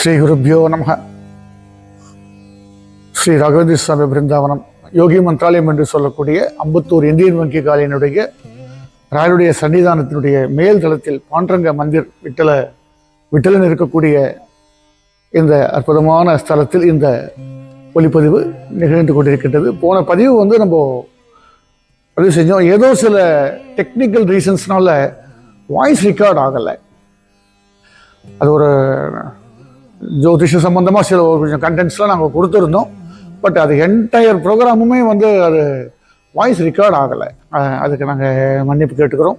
ஸ்ரீ குருப்யோ நம ஸ்ரீ ராகவேந்திர சுவாமி பிருந்தாவனம். யோகி மந்திராலயம் என்று சொல்லக்கூடிய அம்பத்தூர் இந்தியன் வங்கி காலையினுடைய ராயனுடைய சன்னிதானத்தினுடைய மேல் தளத்தில் பாண்டரங்க மந்திர் விட்டல விட்டலன் இருக்கக்கூடிய இந்த அற்புதமான ஸ்தலத்தில் இந்த ஒளிப்பதிவு நிகழ்ந்து கொண்டிருக்கின்றது. போன பதிவு வந்து நம்ம பதிவு செஞ்சோம். ஏதோ சில டெக்னிக்கல் ரீசன்ஸ்னால வாய்ஸ் ரெக்கார்ட் ஆகலை. அது ஒரு ஜோதிஷ சம்பந்தமாக சில ஒரு கொஞ்சம் கண்டென்ட்ஸ்லாம் நாங்கள் கொடுத்துருந்தோம். பட் அது என்டையர் ப்ரோக்ராமுமே வந்து அது வாய்ஸ் ரெக்கார்ட் ஆகலை. அதுக்கு நாங்கள் மன்னிப்பு கேட்டுக்கிறோம்.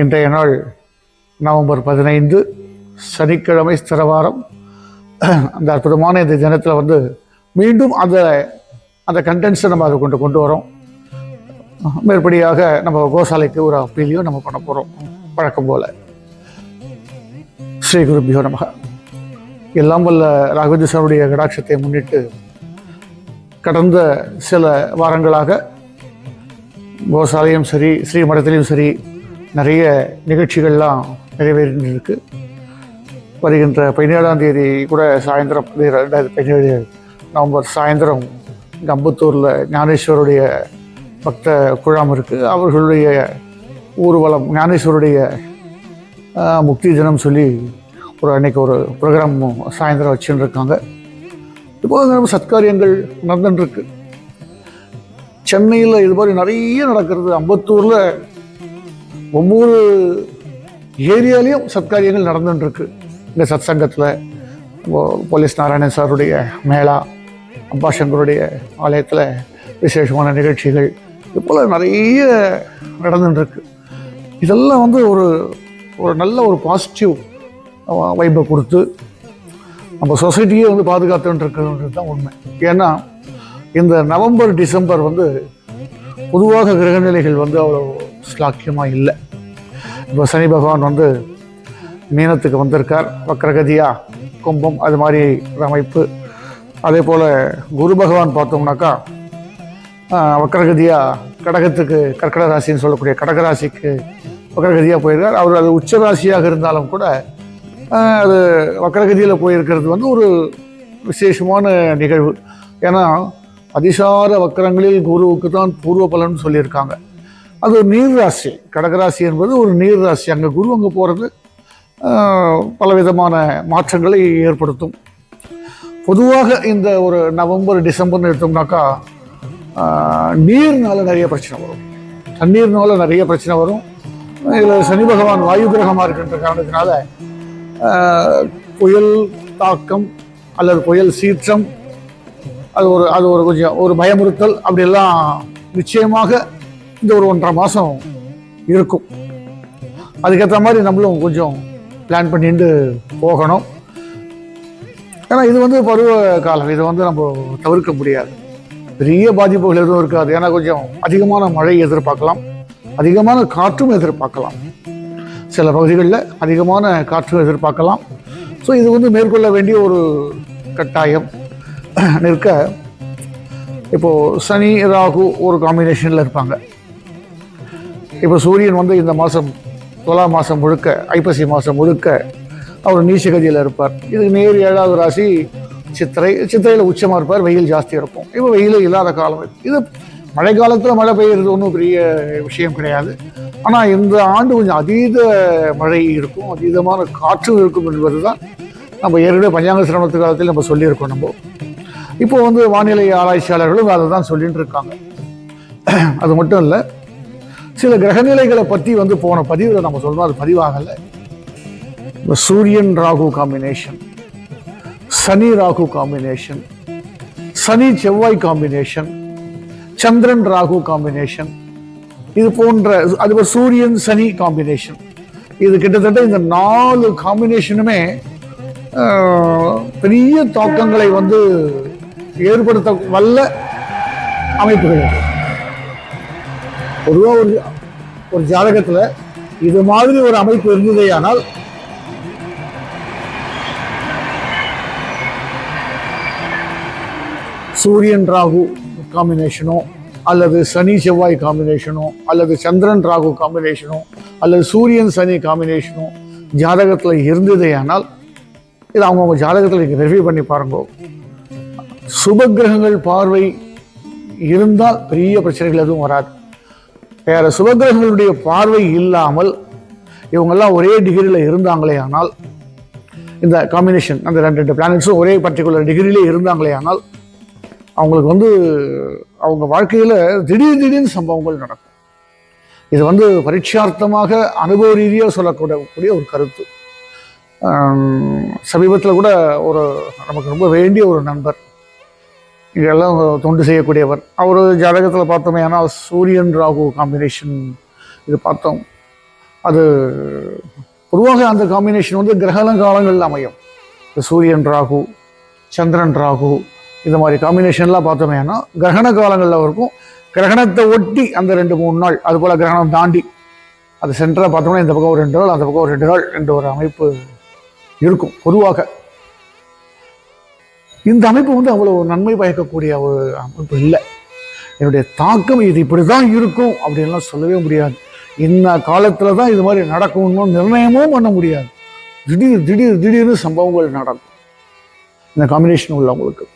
இன்றைய நாள் நவம்பர் பதினைந்து சனிக்கிழமை ஸ்திரவாரம். அந்த அற்புதமான இந்த தினத்தில் வந்து மீண்டும் அந்த அந்த கண்டென்ட்ஸை நம்ம அதை கொண்டு கொண்டு வரோம். மேற்படியாக நம்ம கோசாலைக்கு ஒரு அப்பீலையும் நம்ம பண்ண போகிறோம் வழக்கம் போல். ஸ்ரீ குருபியோ நமக. எல்லாம் வல்ல ராகவேந்திரனுடைய கடாட்சத்தை முன்னிட்டு கடந்த சில வாரங்களாக கோசாலையும் சரி ஸ்ரீமடத்திலையும் சரி நிறைய நிகழ்ச்சிகள்லாம் நிறைவேறிருக்கு வருகின்ற பதினேழாம் தேதி கூட சாயந்தரம் ரெண்டாயிரத்தி பதினேழு நவம்பர் சாயந்தரம் இங்கே அம்பத்தூரில் ஞானேஸ்வருடைய பக்த குழாம் இருக்குது அவர்களுடைய ஊர்வலம் ஞானேஸ்வருடைய முக்தி தினம் சொல்லி ஒரு அன்னைக்கு ஒரு ப்ரோக்ராம் சாயந்தரம் வச்சுன்னு இருக்காங்க இப்போது நம்ம சத்காரியங்கள் நடந்துட்டுருக்கு சென்னையில் இது மாதிரி நிறைய நடக்கிறது. அம்பத்தூரில் ஒவ்வொரு ஏரியாலையும் சத்காரியங்கள் நடந்துட்டுருக்கு இந்த சத் சங்கத்தில் போலீஸ் நாராயணன் சாருடைய மேளா அம்பாசங்கருடைய ஆலயத்தில் விசேஷமான நிகழ்ச்சிகள். இது போல் நிறைய நடந்துட்டுருக்கு இதெல்லாம் வந்து ஒரு ஒரு நல்ல ஒரு பாசிட்டிவ் வைப்பை கொடுத்து நம்ம சொசைட்டியே வந்து பாதுகாத்துட்டு இருக்கிறது தான் உண்மை. ஏன்னா இந்த நவம்பர் டிசம்பர் வந்து பொதுவாக கிரகநிலைகள் வந்து அவ்வளோ ஸ்லாக்கியமாக இல்லை. இப்போ சனி பகவான் வந்து மீனத்துக்கு வந்திருக்கார். வக்ரகதியா கும்பம் அது மாதிரி அமைப்பு. அதே போல் குரு பகவான் பார்த்தோம்னாக்கா வக்ரகதியாக கடகத்துக்கு கர்க்கட ராசின்னு சொல்லக்கூடிய கடகராசிக்கு வக்ரகதியாக போயிருக்கார். அவர் அது உச்ச ராசியாக இருந்தாலும் கூட அது வக்கரகதியில் போயிருக்கிறது வந்து ஒரு விசேஷமான நிகழ்வு. ஏன்னா அதிசார வக்கரங்களில் குருவுக்கு தான் பூர்வ பலன் சொல்லியிருக்காங்க. அது ஒரு நீர் ராசி. கடகராசி என்பது ஒரு நீர் ராசி. அங்கே குரு அங்கே போகிறது பலவிதமான மாற்றங்களை ஏற்படுத்தும். பொதுவாக இந்த ஒரு நவம்பர் டிசம்பர்னு எடுத்தோம்னாக்கா நீர்னால நிறைய பிரச்சனை வரும். தண்ணீர்னால நிறைய பிரச்சனை வரும். இதில் சனி பகவான் வாயு கிரகமாக இருக்கின்ற காரணத்தினால புயல் தாக்கம் அல்லது புயல் சீற்றம் அது ஒரு அது ஒரு கொஞ்சம் ஒரு பயமுறுத்தல் அப்படியெல்லாம் நிச்சயமாக இந்த ஒரு ஒன்றரை மாதம் இருக்கும். அதுக்கேற்ற மாதிரி நம்மளும் கொஞ்சம் பிளான் பண்ணிட்டு போகணும். ஏன்னா இது வந்து பருவ காலம். இதை வந்து நம்ம தவிர்க்க முடியாது. பெரிய பாதிப்புகள் எதுவும் இருக்காது. ஏன்னா கொஞ்சம் அதிகமான மழை எதிர்பார்க்கலாம். அதிகமான காற்றும் எதிர்பார்க்கலாம். சில பகுதிகளில் அதிகமான காற்று எதிர்பார்க்கலாம். ஸோ இது வந்து மேற்கொள்ள வேண்டிய ஒரு கட்டாயம். நிற்க இப்போது சனி ராகு ஒரு காம்பினேஷனில் இருப்பாங்க. இப்போ சூரியன் வந்து இந்த மாதம் தொலா மாதம் முழுக்க ஐப்பசி மாதம் முழுக்க அவர் நீச்சகதியில் இருப்பார். இது நேர் ஏழாவது ராசி சித்திரை சித்திரையில் உச்சமாக இருப்பார் வெயில் ஜாஸ்தி இருக்கும். இப்போ வெயில் இல்லாத காலம் இது. மழை காலத்தில் மழை பெய்யுறது ஒன்றும் பெரிய விஷயம் கிடையாது. ஆனால் இந்த ஆண்டு கொஞ்சம் அதீத மழை இருக்கும். அதீதமான காற்று இருக்கும் என்பது தான் நம்ம ஏற்கனவே பஞ்சாங்க சிரமத்து காலத்தில் நம்ம சொல்லியிருக்கோம் நம்ம. இப்போ வந்து வானிலை ஆராய்ச்சியாளர்களும் அதை தான் சொல்லிட்டு இருக்காங்க. அது மட்டும் இல்லை சில கிரகநிலைகளை பற்றி வந்து போன பதிவில் நம்ம சொல்கிறோம் அது பதிவாகலை. இந்த சூரியன் ராகு காம்பினேஷன் சனி ராகு காம்பினேஷன் சனி செவ்வாய் காம்பினேஷன் சந்திரன் ராகு காம்பினேஷன் இது போன்ற அதுபோல் சூரியன் சனி காம்பினேஷன் இது கிட்டத்தட்ட இந்த நாலு காம்பினேஷனுமே பெரிய தாக்கங்களை வந்து ஏற்படுத்த வல்ல அமைப்புகள் பொதுவாக ஒரு ஒரு ஜாதகத்தில் இது மாதிரி ஒரு அமைப்பு இருந்ததேயானால் சூரியன் ராகு காம்பினேஷனோ அல்லது சனி செவ்வாய் காம்பினேஷனோ அல்லது சந்திரன் ராகு காம்பினேஷனோ அல்லது சூரியன் சனி காம்பினேஷனோ ஜாதகத்தில் இருந்ததேயானால் இது அவங்கவுங்க ஜாதகத்தில் நீங்கள் ரிவ்யூ பண்ணி பாருங்க. சுபக்கிரகங்கள் பார்வை இருந்தால் பெரிய பிரச்சனைகள் எதுவும் வராது. வேறு சுபகிரகங்களுடைய பார்வை இல்லாமல் இவங்கெல்லாம் ஒரே டிகிரியில் இருந்தாங்களே ஆனால் இந்த காம்பினேஷன் அந்த ரெண்டு ரெண்டு பிளானட்ஸும் ஒரே பர்டிகுலர் டிகிரியிலே இருந்தாங்களே ஆனால் அவங்களுக்கு வந்து அவங்க வாழ்க்கையில் திடீர் திடீர்னு சம்பவங்கள் நடக்கும். இது வந்து பரீட்சார்த்தமாக அனுபவ ரீதியாக சொல்லக்கூடக்கூடிய ஒரு கருத்து. சமீபத்தில் கூட ஒரு நமக்கு ரொம்ப வேண்டிய ஒரு நண்பர் இதெல்லாம் தொண்டு செய்யக்கூடியவர். அவர் ஜாதகத்தில் பார்த்தோமே ஆனால் சூரியன் ராகு காம்பினேஷன் இது பார்த்தோம். அது பொதுவாக அந்த காம்பினேஷன் வந்து கிரகண காலங்களில் அமையும் சூரியன் ராகு சந்திரன் ராகு இது மாதிரி காம்பினேஷன்லாம் பார்த்தோமே ஆனால் கிரகண காலங்களில் இருக்கும். கிரகணத்தை ஒட்டி அந்த ரெண்டு மூணு நாள் அது போல் கிரகணம் தாண்டி அது சென்டராக பார்த்தோம்னா இந்த பக்கம் ஒரு ரெண்டு நாள் அந்த பக்கம் ஒரு ரெண்டு நாள் என்ற ஒரு அமைப்பு இருக்கும் பொதுவாக. இந்த அமைப்பு வந்து அவ்வளோ நன்மை பயக்கக்கூடிய ஒரு அமைப்பு இல்லை. என்னுடைய தாக்கம் இது இப்படி தான் இருக்கும் அப்படின்லாம் சொல்லவே முடியாது. இந்த காலத்தில் தான் இது மாதிரி நடக்கும்னு நிர்ணயமும் பண்ண முடியாது. திடீர் திடீர் திடீர்னு சம்பவங்கள் நடக்கும். இந்த காம்பினேஷன் உள்ளவங்களுக்கு.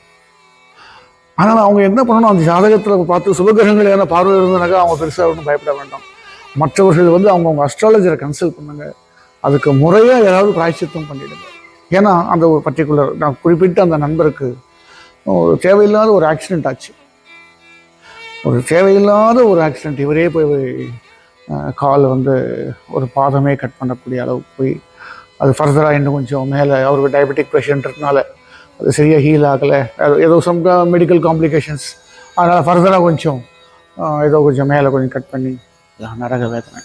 ஆனால் அவங்க என்ன பண்ணணும்? அந்த ஜாதகத்தில் பார்த்து சுபகிரகங்கள் ஏன்னா பார்வை இருந்தனாக்கா அவங்க பெருசாக ஒன்றும் பயப்பட வேண்டாம். மற்றவர்கள் வந்து அவங்கவுங்க அஸ்ட்ராலஜரை கன்சல்ட் பண்ணுங்க. அதுக்கு முறையாக ஏதாவது பிராய்ச்சித்தம் பண்ணிடுங்க. ஏன்னா அந்த ஒரு பர்டிகுலர் நான் குறிப்பிட்ட அந்த நண்பருக்கு ஒரு தேவையில்லாத ஒரு ஆக்சிடென்ட் ஆச்சு. ஒரு தேவையில்லாத ஒரு ஆக்சிடென்ட் இவரே போய் கால் வந்து ஒரு பாதமே கட் பண்ணக்கூடிய அளவுக்கு போய் அது ஃபர்தராக இன்னும் கொஞ்சம் மேலே அவருக்கு டயபெட்டிக் பேஷண்ட்னால அது சரியாக ஹீல் ஆகலை. அது ஏதோ சம் மெடிக்கல் காம்ப்ளிகேஷன்ஸ் அதனால் ஃபர்தராக கொஞ்சம் ஏதோ கொஞ்சம் மேலே கொஞ்சம் கட் பண்ணி நான் நரக வேதனை.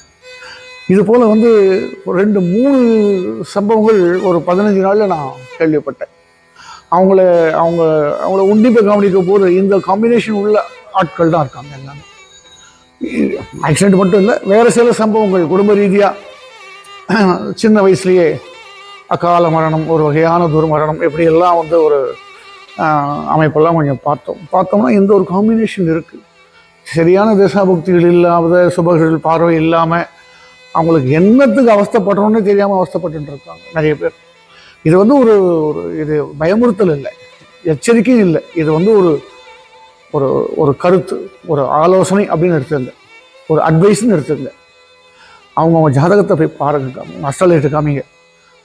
இது போல் வந்து ஒரு ரெண்டு மூணு சம்பவங்கள் ஒரு பதினஞ்சு நாளில் நான் கேள்விப்பட்டேன். அவங்கள அவங்க அவங்கள உண்டிப்பை கவனிக்க போது இந்த காம்பினேஷன் உள்ள ஆட்கள் தான் இருக்காங்க எல்லாமே. ஆக்சிடென்ட் மட்டும் இல்லை வேறு சில சம்பவங்கள் குடும்ப ரீதியாக சின்ன வயசுலேயே அகால மரணம் ஒரு வகையான துர்மரணம் இப்படி வந்து ஒரு அமைப்பெல்லாம் கொஞ்சம் பார்த்தோம். பார்த்தோம்னா இந்த ஒரு காம்பினேஷன் இருக்குது சரியான தேசாபக்திகள் இல்லாத சுபர்கள் பார்வை இல்லாமல் அவங்களுக்கு என்னத்துக்கு அவஸ்தைப்படுறோன்னு தெரியாமல் அவஸ்தப்பட்டு இருக்காங்க நிறைய பேர். இது வந்து ஒரு ஒரு இது பயமுறுத்தல் இல்லை. எச்சரிக்கையும் இல்லை. இது வந்து ஒரு ஒரு ஒரு கருத்து ஒரு ஆலோசனை அப்படின்னு எடுத்துருங்க ஒரு அட்வைஸ்ன்னு எடுத்துருங்க அவங்க அவங்கவுங்க ஜாதகத்தை போய் பாருங்க. அஸ்ட்ராலஜிட்டு காமிங்க.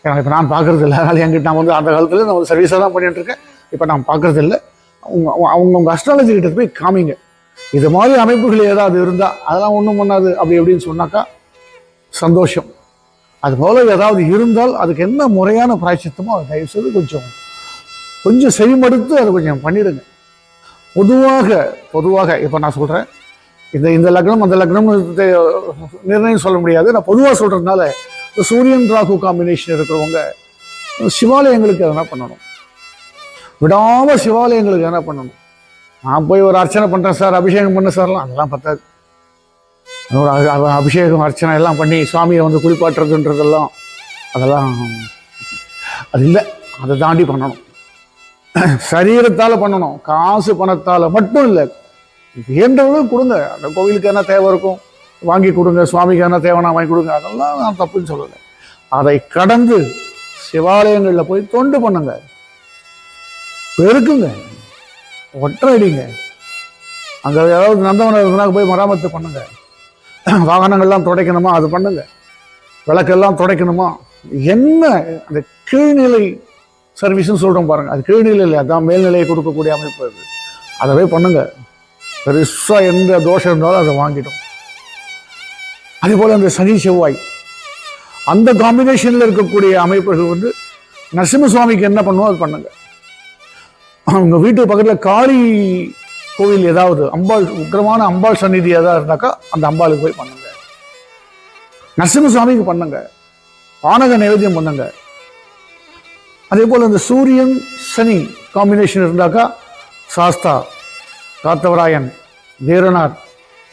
ஏன்னா இப்போ நான் பார்க்குறது இல்லை அதனால் என்கிட்ட நான் வந்து அந்த காலத்தில் நான் வந்து சர்வீஸாக தான் பண்ணிட்டு இருக்கேன் இப்போ நான் பார்க்குறது இல்லை அவங்க அவங்கவுங்க அஸ்ட்ராலஜி கிட்ட போய் காமிங்க. இது மாதிரி அமைப்புகள் ஏதாவது இருந்தால் அதெல்லாம் ஒன்றும் பண்ணாது அப்படி எப்படின்னு சொன்னாக்கா சந்தோஷம். அது போல ஏதாவது இருந்தால் அதுக்கு என்ன முறையான பிராய்ச்சித்தமோ அதை தயவுசெய்து கொஞ்சம் கொஞ்சம் செவிமடுத்து அதை கொஞ்சம் பண்ணிடுங்க. பொதுவாக பொதுவாக இப்போ நான் சொல்கிறேன் இந்த இந்த லக்னம் அந்த லக்னம் நிர்ணயம் சொல்ல முடியாது. நான் பொதுவாக சொல்கிறதுனால இந்த சூரியன் ராகு காம்பினேஷன் இருக்கிறவங்க சிவாலயங்களுக்கு எதனா பண்ணணும். விடாமல் சிவாலயங்களுக்கு எதனா பண்ணணும். நான் போய் ஒரு அர்ச்சனை பண்ணுறேன் சார் அபிஷேகம் பண்ண சார்லாம் அதெல்லாம் பத்தாது. ஒரு அபிஷேகம் அர்ச்சனை எல்லாம் பண்ணி சுவாமியை வந்து குளிப்பாட்டுறதுன்றதெல்லாம் அதெல்லாம் அது இல்லை. அதை தாண்டி பண்ணணும். சரீரத்தால் பண்ணணும். காசு பணத்தால் மட்டும் இல்லை வேண்டவங்களும் கொடுங்க. அந்த கோவிலுக்கு என்ன தேவை இருக்கும்? வாங்கி கொடுங்க சுவாமிக்கு என்ன தேவனா வாங்கி கொடுங்க. அதெல்லாம் நான் தப்புன்னு சொல்லலை. அதை கடந்து சிவாலயங்களில் போய் தொண்டு பண்ணுங்க. பெருக்குங்க. ஒற்றடிங்க அங்கே ஏதாவது நந்தவனம் இருக்குன்னா போய் மராமத்து பண்ணுங்க. வாகனங்கள்லாம் துடைக்கணுமா? அது பண்ணுங்க. விளக்கெல்லாம் துடைக்கணுமா? என்ன அந்த கீழ்நிலை சர்வீஸ்னு சொல்கிறோம் பாருங்க. அது கீழ்நிலை இல்லை அதான் மேல்நிலையை கொடுக்கக்கூடிய அமைப்பு அது. அதை போய் பண்ணுங்க. பெருசாக எந்த தோஷம் இருந்தாலும் அதை வாங்கிடும். அதேபோல் அந்த சனி செவ்வாய். அந்த காம்பினேஷனில் இருக்கக்கூடிய அமைப்புகள் வந்து நரசிம்ம சுவாமிக்கு என்ன பண்ணுவோம் அது பண்ணுங்க. அவங்க வீட்டு பக்கத்தில் காளி கோவில் ஏதாவது அம்பாள் உக்கிரமான அம்பாள் சந்நிதி ஏதாவது இருந்தாக்கா அந்த அம்பாளுக்கு போய் பண்ணுங்க. நரசிம்ம சுவாமிக்கு பண்ணுங்க. பானக நைவேத்தியம் பண்ணுங்க. அதே போல் அந்த சூரியன் சனி காம்பினேஷன் இருந்தாக்கா சாஸ்தா காத்தவராயன் வீரனார்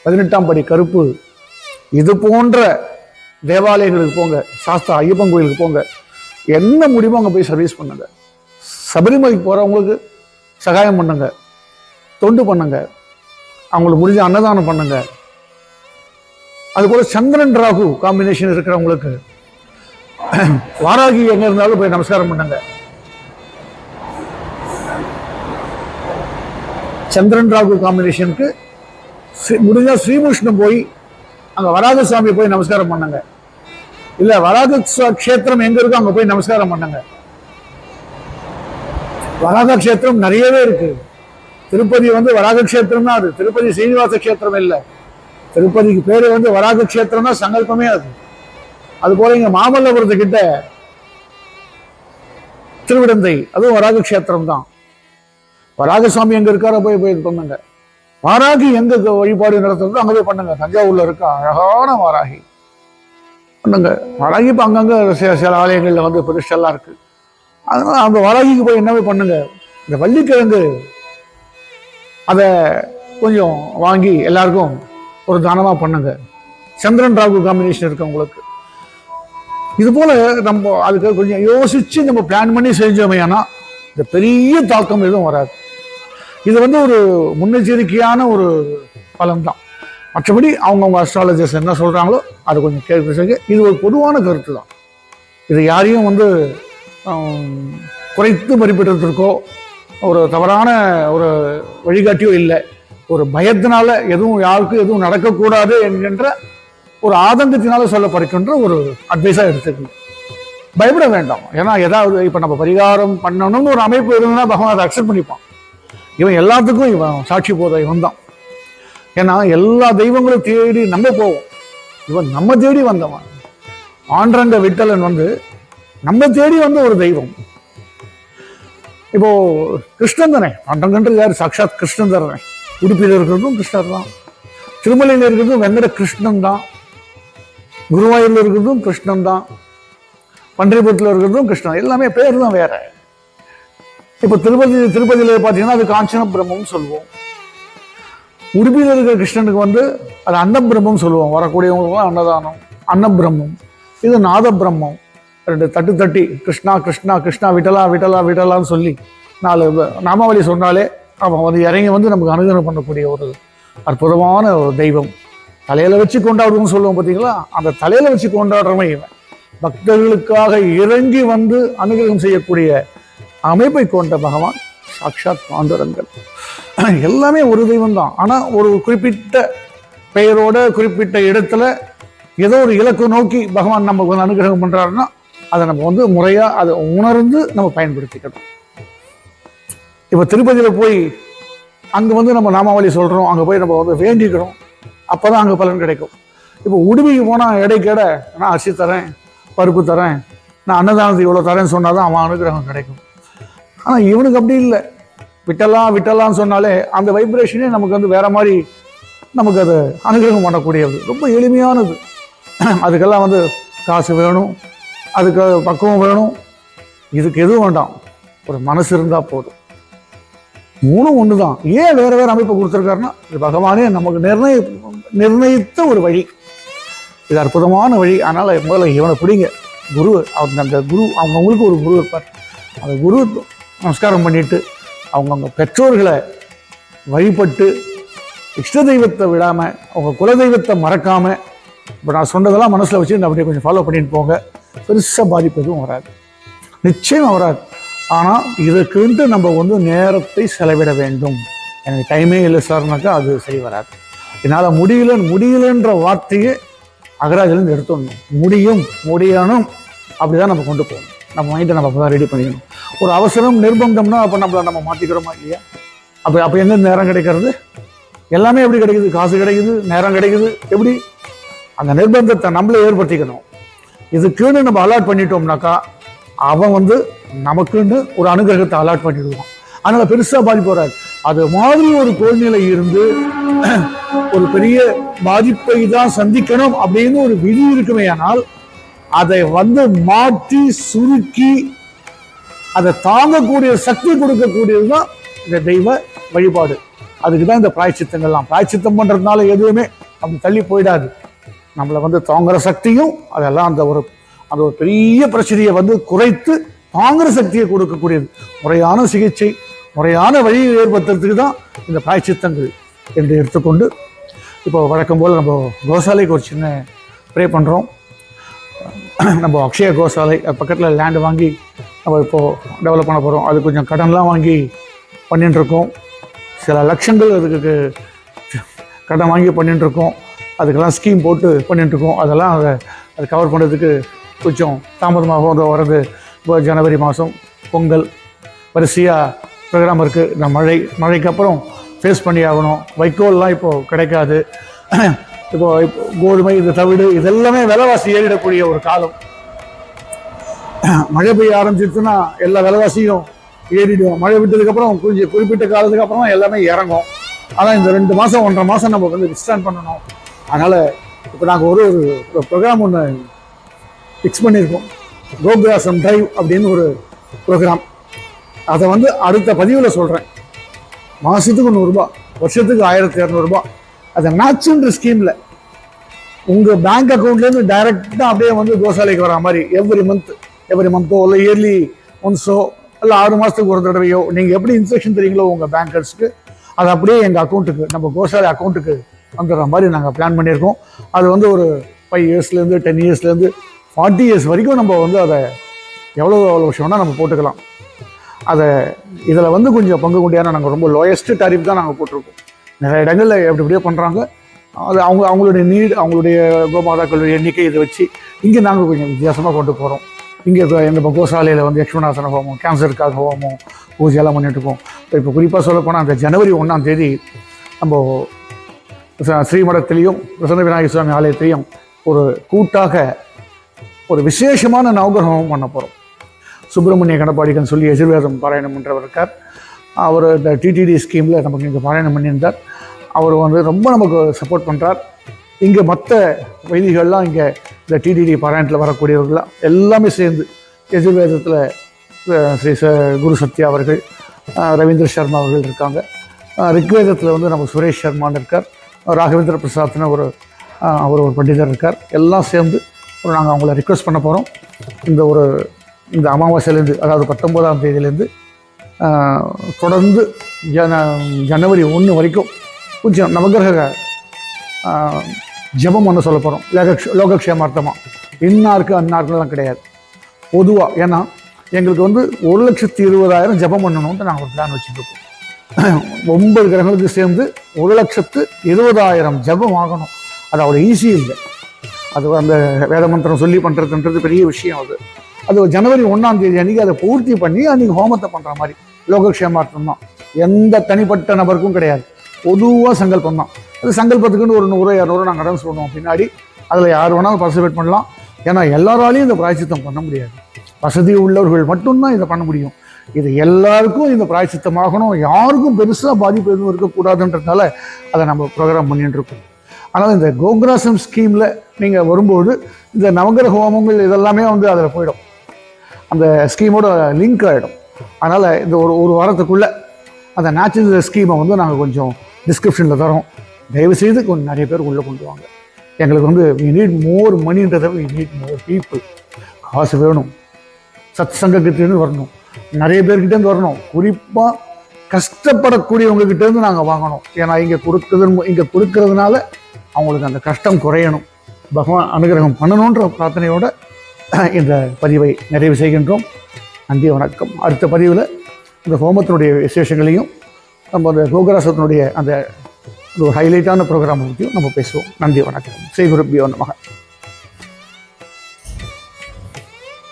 பதினெட்டாம் படி கருப்பு இது போன்ற தேவாலயங்களுக்கு போங்க சாஸ்தா ஐயப்பன் கோயிலுக்கு போங்க. என்ன முடியுமோ அங்கே போய் சர்வீஸ் பண்ணுங்க. சபரிமலைக்கு போகிறவங்களுக்கு சகாயம் பண்ணுங்க தொண்டு பண்ணுங்க அவங்களுக்கு முடிஞ்ச அன்னதானம் பண்ணுங்க. அது போல சந்திரன் ராகு காம்பினேஷன் இருக்கிறவங்களுக்கு வாராகி எங்கே இருந்தாலும் போய் நமஸ்காரம் பண்ணுங்க. சந்திரன் ராகு காம்பினேஷனுக்கு முடிஞ்சால் ஸ்ரீமுஷ்ணம் போய் அங்கே வராக சுவாமி போய் நமஸ்காரம் பண்ணுங்க. இல்லை வராக கஷேத்திரம் எங்க இருக்கோ அங்கே போய் நமஸ்காரம் பண்ணுங்க. வராக கஷேத்திரம் நிறையவே இருக்கு. திருப்பதி வந்து வராக கஷேத்திரம் தான் அது. திருப்பதி சீனிவாச கஷேத்திரம் இல்லை. திருப்பதிக்கு பேரு வந்து வராக கஷேத்திரம் தான் சங்கல்பமே அது. அது போல இங்க மாமல்லபுரத்துக்கிட்ட திருவிடந்தை அதுவும் வராக கஷேத்திரம் தான் வராக சுவாமி எங்க இருக்காரோ போய் போய் பண்ணுங்க. வாராகி எங்க வழிபாடு நடத்துறதோ அங்கே போய் பண்ணுங்க. தஞ்சாவூர்ல இருக்க அழகான வாராகி. பண்ணுங்க. வாராகி இப்போ அங்கங்கே சில சில ஆலயங்களில் வந்து பெருசெல்லாம் இருக்கு. அதனால அந்த வாராகிக்கு போய் என்னவே பண்ணுங்க. இந்த வள்ளிக்கிழங்கு அதை கொஞ்சம் வாங்கி எல்லாருக்கும் ஒரு தானமா பண்ணுங்க. சந்திரன் ராகு காம்பினேஷன் இருக்கு உங்களுக்கு. இது போல நம்ம அதுக்கு கொஞ்சம் யோசிச்சு நம்ம பிளான் பண்ணி செஞ்சோமையானா இந்த பெரிய தாக்கம் எதுவும் வராது. இது வந்து ஒரு முன்னெச்சரிக்கையான ஒரு பலன் தான் மற்றபடி அவங்கவுங்க அஸ்ட்ராலஜர்ஸ் என்ன சொல்கிறாங்களோ அதை கொஞ்சம் கேள்வி செய்யுங்க இது ஒரு பொதுவான கருத்து தான் இது யாரையும் வந்து குறைத்து மதிப்பிடுறதுக்கோ ஒரு தவறான ஒரு வழிகாட்டியோ இல்லை. ஒரு பயத்தினால எதுவும் யாருக்கும் எதுவும் நடக்கக்கூடாது என்கின்ற ஒரு ஆதங்கத்தினால சொல்லப்படுகின்ற ஒரு அட்வைஸாக எடுத்துக்கணும். பயப்பட வேண்டாம். ஏன்னா ஏதாவது இப்போ நம்ம பரிகாரம் பண்ணணும்னு ஒரு அமைப்பு இருந்ததுன்னா பகவான் அதை அக்செப்ட் பண்ணிப்பான். இவன் எல்லாத்துக்கும் இவன் சாட்சி போத இவன் தான் ஏன்னா எல்லா தெய்வங்களும் தேடி நம்ம போவோம். இவன் நம்ம தேடி வந்தவன். ஆண்டரங்க விட்டலன் வந்து நம்ம தேடி வந்த ஒரு தெய்வம். இப்போ கிருஷ்ணன் தானே ஆண்டங்கன்றது யார்? சாட்சாத் கிருஷ்ணன் தானே உடுப்பியில் இருக்கிறதும் கிருஷ்ணர் தான் திருமலையில் இருக்கிறதும் வெங்கட கிருஷ்ணன் தான் குருவாயூர்ல இருக்கிறதும் கிருஷ்ணன் தான் பன்றிபுரத்தில் இருக்கிறதும் கிருஷ்ணன். எல்லாமே பேர் தான் வேற. இப்போ திருப்பதி திருப்பதியில் பார்த்தீங்கன்னா அது காஞ்சன பிரம்மம் சொல்லுவோம். உடுப்பியில் இருக்கிற கிருஷ்ணனுக்கு வந்து அது அன்னபிரம்மம் சொல்லுவோம். வரக்கூடியவங்களுக்குலாம் அன்னதானம். அன்னபிரம்மம் இது நாத பிரம்மம். ரெண்டு தட்டு தட்டி கிருஷ்ணா கிருஷ்ணா கிருஷ்ணா விட்டலா விட்டலா விட்டலான்னு சொல்லி நாலு நாமாவளி சொன்னாலே அவன் வந்து இறங்கி வந்து நமக்கு அனுகிரகம் பண்ணக்கூடிய ஒரு அற்புதமான ஒரு தெய்வம். தலையில வச்சு கொண்டாடுவோம்னு சொல்லுவோம் பார்த்தீங்களா அந்த தலையில வச்சு கொண்டாடுறவன் இவன். பக்தர்களுக்காக இறங்கி வந்து அனுகிரகம் செய்யக்கூடிய அமைப்பை கொண்ட பகவான் சாட்சாத் பாண்டுரங்கள் எல்லாமே ஒரு தெய்வம் தான் ஆனால் ஒரு குறிப்பிட்ட பெயரோட குறிப்பிட்ட இடத்துல ஏதோ ஒரு இலக்கு நோக்கி பகவான் நமக்கு வந்து அனுகிரகம் பண்றாருன்னா அதை நம்ம வந்து முறையா அதை உணர்ந்து நம்ம பயன்படுத்திக்கணும். இப்போ திருப்பதியில் போய் அங்கே வந்து நம்ம நாமாவளி சொல்கிறோம் அங்கே போய் நம்ம வந்து வேண்டிக்கிறோம். அப்போ தான் அங்கே பலன் கிடைக்கும். இப்போ உடுமைக்கு போனால் இடைக்கேட நான் அரிசி தரேன் பருப்பு தரேன் நான் அன்னதானத்துக்கு இவ்வளோ தரேன்னு சொன்னால் தான் அவன் அனுகிரகம் கிடைக்கும். ஆனால் இவனுக்கு அப்படி இல்லை. விட்டலாம் விட்டலாம்னு சொன்னாலே அந்த வைப்ரேஷனே நமக்கு வந்து வேற மாதிரி நமக்கு அது அனுகிரகம் பண்ணக்கூடியது. ரொம்ப எளிமையானது. அதுக்கெல்லாம் வந்து காசு வேணும். அதுக்கு பக்குவம் வேணும். இதுக்கு எதுவும் வேண்டாம். ஒரு மனசு இருந்தால் போதும். மூணும் ஒன்று தான் ஏன் வேறு வேறு அமைப்பு கொடுத்துருக்காருன்னா பகவானே நமக்கு நிர்ணய நிர்ணயித்த ஒரு வழி. இது அற்புதமான வழி. அதனால் முதல்ல இவனை பிடிங்க. குரு அவங்க அந்த குரு அவங்கவுங்களுக்கு ஒரு குரு இருப்பார். அந்த குரு நமஸ்காரம் பண்ணிட்டு அவங்கவுங்க பெற்றோர்களை வழிபட்டு இஷ்ட தெய்வத்தை விடாமல் அவங்க குலதெய்வத்தை மறக்காமல் இப்போ நான் சொன்னதெல்லாம் மனசில் வச்சு அப்படியே கொஞ்சம் ஃபாலோ பண்ணிட்டு போங்க. பெருசாக பாதிப்பு எதுவும் வராது. நிச்சயம் வராது. ஆனால் இதுக்குன்ட்டு நம்ம வந்து நேரத்தை செலவிட வேண்டும். எனக்கு டைமே இல்லை சார்னாக்கா அது சரி வராது. என்னால் முடியல முடியலன்ற வார்த்தையை அகராஜிலேருந்து எடுத்துடணும். முடியும் முடியணும். அப்படி தான் நம்ம கொண்டு போகணும். நம்ம மைண்டை நம்ம அப்போ ரெடி பண்ணிக்கணும். ஒரு அவசரம் நிர்பந்தம்னா அப்போ நம்மளை நம்ம மாற்றிக்கிறோமா இல்லையா? அப்போ அப்போ எங்க நேரம் கிடைக்கிறது? எல்லாமே எப்படி கிடைக்குது? காசு கிடைக்குது நேரம் கிடைக்குது எப்படி? அந்த நிர்பந்தத்தை நம்மளே ஏற்படுத்திக்கணும். இதுக்குன்னு நம்ம அலாட் பண்ணிட்டோம்னாக்கா அவன் வந்து நமக்குன்னு ஒரு அனுகிரகத்தை அலாட் பண்ணிடுவான். அதனால பெருசா பாதிப்பு வராது. அது மாதிரி ஒரு சூழ்நிலை இருந்து ஒரு பெரிய பாதிப்பை தான் சந்திக்கணும் அப்படின்னு ஒரு விதி இருக்குமே ஆனால் அதை வந்து மாற்றி சுருக்கி அதை தாங்கக்கூடிய சக்தி கொடுக்கக்கூடியது தான் இந்த தெய்வ வழிபாடு. அதுக்கு தான் இந்த பிராய்ச்சித்தங்கள்லாம் பிராய்ச்சித்தம் பண்ணுறதுனால எதுவுமே அப்படி தள்ளி போயிடாது. நம்மளை வந்து தாங்குற சக்தியும் அதெல்லாம் அந்த ஒரு அந்த ஒரு பெரிய பிரச்சனையை வந்து குறைத்து தாங்குற சக்தியை கொடுக்கக்கூடியது. முறையான சிகிச்சை முறையான வழியை ஏற்படுத்துறதுக்கு தான் இந்த பிராய்ச்சித்தங்கள் என்று எடுத்துக்கொண்டு இப்போ வழக்கம் போல் நம்ம கோசாலைக்கு ஒரு சின்ன ப்ரே பண்ணுறோம் நம்ம அக்ஷய கோசாலை பக்கத்தில் லேண்டு வாங்கி நம்ம இப்போது டெவலப் பண்ண போகிறோம் அது கொஞ்சம் கடன்லாம் வாங்கி பண்ணிட்டுருக்கோம். சில லட்சங்கள் அதுக்கு கடன் வாங்கி பண்ணிட்டுருக்கோம். அதுக்கெல்லாம் ஸ்கீம் போட்டு பண்ணிட்டுருக்கோம். அதெல்லாம் அதை அதை கவர் பண்ணுறதுக்கு கொஞ்சம் தாமதமாக வந்து வர்றது இப்போ ஜனவரி மாதம். பொங்கல் வரிசையாக ப்ரோக்ராம் இருக்குது இந்த மழை மழைக்கு அப்புறம் ஃபேஸ் பண்ணி ஆகணும். வைக்கோல்லாம் இப்போது கிடைக்காது. இப்போ இப்போ கோதுமை இது தவிடு இதெல்லாமே விலைவாசி ஏறிடக்கூடிய ஒரு காலம். மழை பெய்ய ஆரம்பிச்சிருச்சுன்னா எல்லா விலைவாசியும் ஏறிடும். மழை விட்டதுக்கப்புறம் கொஞ்சம் குறிப்பிட்ட காலத்துக்கு அப்புறம் எல்லாமே இறங்கும். ஆனால் இந்த ரெண்டு மாதம் ஒன்றரை மாதம் நம்ம வந்து விஸ்டாண்ட் பண்ணணும். அதனால் இப்போ நாங்கள் ஒரு ஒரு ப்ரோக்ராம் ஒன்று ஃபிக்ஸ் பண்ணியிருக்கோம் கோபிராசம் டிரைவ் அப்படின்னு ஒரு ப்ரோக்ராம் அதை வந்து அடுத்த பதிவில் சொல்கிறேன் மாதத்துக்கு நூறுரூபா வருஷத்துக்கு ஆயிரத்தி இரநூறுபா அதை மேட்சுன்ற ஸ்கீமில் உங்கள் பேங்க் அக்கௌண்ட்லேருந்து டைரெக்டாக அப்படியே வந்து கோசாலைக்கு வர மாதிரி எவ்ரி மந்த் எவ்ரி மந்த்தோ இல்லை இயர்லி ஒன்ஸோ இல்லை ஆறு மாதத்துக்கு ஒரு தடவையோ நீங்கள் எப்படி இன்ஸ்ட்ரக்ஷன் தெரியுங்களோ உங்கள் பேங்கர்ஸ்க்கு அது அப்படியே எங்கள் அக்கௌண்ட்டுக்கு நம்ம கோசாலை அக்கௌண்ட்டுக்கு வந்துடுற மாதிரி நாங்கள் பிளான் பண்ணியிருக்கோம். அது வந்து ஒரு ஃபைவ் இயர்ஸ்லேருந்து டென் இயர்ஸ்லேருந்து ஃபார்ட்டி இயர்ஸ் வரைக்கும் நம்ம வந்து அதை எவ்வளோ எவ்வளோ வருஷம் நம்ம போட்டுக்கலாம். அதை இதில் வந்து கொஞ்சம் பங்கு கொண்டியான நாங்கள் ரொம்ப லோயஸ்ட் டாரிஃப் தான் நாங்கள் போட்டிருக்கோம். நிறைய இடங்களில் எப்படி எப்படியோ பண்ணுறாங்க அது அவங்க அவங்களுடைய நீடு அவங்களுடைய கோமாதாக்களுடைய எண்ணிக்கை இதை வச்சு இங்கே நாங்கள் கொஞ்சம் வித்தியாசமாக கொண்டு போகிறோம் இங்கே எங்கள் கோசாலையில் வந்து யக்ஷ்மணாசன ஹோமம் கேன்சருக்காக ஹோமம் பூஜையெல்லாம் பண்ணிட்டு இருக்கோம். இப்போ இப்போ குறிப்பாக சொல்லப்போனால் அந்த ஜனவரி ஒன்றாம் தேதி நம்ம ச- ஸ்ரீமடத்திலையும் பிரசன்ன விநாயகர் சுவாமி ஆலயத்திலையும் ஒரு கூட்டாக ஒரு விசேஷமான நவகிரகமும் பண்ண போகிறோம் சுப்பிரமணிய கணப்பாடிகன் சொல்லி எதிர்வேதம் பாராயணம் பண்ணுறவர் இருக்கார். அவர் இந்த டிடிடி ஸ்கீமில் நமக்கு இங்கே பாராயணம் பண்ணியிருந்தார். அவர் வந்து ரொம்ப நமக்கு சப்போர்ட் பண்ணுறார் இங்கே மற்ற வைதிகள்லாம் இங்கே இந்த டிடிடி பாராயணத்தில் வரக்கூடியவர்கள்லாம் எல்லாமே சேர்ந்து எஜுர்வேதத்தில் ஸ்ரீ ச குரு சத்யா அவர்கள் ரவீந்திர சர்மா அவர்கள் இருக்காங்க. ரிக்வேதத்தில் வந்து நம்ம சுரேஷ் சர்மான்னு இருக்கார். ராகவேந்திர பிரசாத்னு ஒரு அவர் ஒரு பண்டிதர் இருக்கார். எல்லாம் சேர்ந்து ஒரு நாங்கள் அவங்கள ரிக்வெஸ்ட் பண்ண போகிறோம் இந்த ஒரு இந்த அமாவாசையிலேருந்து அதாவது பத்தொம்போதாம் தேதியிலேருந்து தொடர்ந்து ஜன ஜனவரி ஒன்று வரைக்கும் கொஞ்சம் நவகிரக ஜபம் ஜெபம் ஒன்று சொல்ல போகிறோம் லோகக்ஷ லோகக்ஷேமார்த்தமாக இன்னாருக்கு அன்னாருக்குலாம் கிடையாது. பொதுவாக ஏன்னா எங்களுக்கு வந்து ஒரு லட்சத்தி இருபதாயிரம் ஜெபம் பண்ணணும்னு நாங்கள் ஒரு பிளான் வச்சுருக்கோம் ஒன்பது கிரகங்களுக்கு சேர்ந்து ஒரு லட்சத்து இருபதாயிரம் ஜெபம் ஆகணும் அது அவ்வளோ ஈஸி இல்லை. அது அந்த வேத மந்திரம் சொல்லி பண்ணுறதுன்றது பெரிய விஷயம் அது. அது ஜனவரி ஒன்றாம் தேதி அன்றைக்கி அதை பூர்த்தி பண்ணி அன்றைக்கி ஹோமத்தை பண்ணுற மாதிரி. லோகக்ஷேமார்த்தம் தான் எந்த தனிப்பட்ட நபருக்கும் கிடையாது. பொதுவாக சங்கல்பம் தான். அது சங்கல்பத்துக்குன்னு ஒரு நூறு இரநூறு நாங்கள் அனௌன்ஸ் பண்ணுவோம் பின்னாடி. அதில் யார் வேணாலும் பார்ட்டிசிபேட் பண்ணலாம். ஏன்னா எல்லாராலையும் இந்த பிராய்ச்சித்தம் பண்ண முடியாது. வசதி உள்ளவர்கள் மட்டும்தான் இதை பண்ண முடியும். இது எல்லாருக்கும் இந்த பிராய்ச்சித்தமாகணும் யாருக்கும் பெருசாக பாதிப்பு எதுவும் இருக்கக்கூடாதுன்றதுனால அதை நம்ம ப்ரோக்ராம் பண்ணிட்டு இருக்கோம். ஆனால் இந்த கோக்ராசம் ஸ்கீமில் நீங்கள் வரும்போது இந்த நவகிரக ஹோமங்கள் இதெல்லாமே வந்து அதில் போயிடும். அந்த ஸ்கீமோட லிங்க் ஆகிடும் அதனால் இந்த ஒரு ஒரு வாரத்துக்குள்ளே அந்த நேச்சுரல் ஸ்கீமை வந்து நாங்கள் கொஞ்சம் டிஸ்கிரிப்ஷனில் தரோம் தயவுசெய்து கொஞ்சம் நிறைய பேர் உள்ளே கொண்டு வாங்க. எங்களுக்கு வந்து வி நீட் மோர் மணின்றதை வி நீட் மோர் பீப்புள் காசு வேணும். சத் சங்கக்கிட்டேருந்து வரணும். நிறைய பேர்கிட்டேருந்து வரணும். குறிப்பாக கஷ்டப்படக்கூடியவங்க கிட்டேருந்து நாங்கள் வாங்கணும். ஏன்னா இங்கே கொடுக்குறது இங்கே கொடுக்கறதுனால அவங்களுக்கு அந்த கஷ்டம் குறையணும். பகவான் அனுகிரகம் பண்ணணுன்ற பிரார்த்தனையோட இந்த பதிவை நிறைவு செய்கின்றோம். நன்றி வணக்கம். அடுத்த பதிவில் இந்த ஹோமத்தினுடைய விசேஷங்களையும் நம்ம அந்த கோகராசத்தினுடைய அந்த ஒரு ஹைலைட்டான ப்ரோக்ராம் பற்றியும் நம்ம பேசுவோம். நன்றி வணக்கம். ஸ்ரீ குருப்பியோ நமக.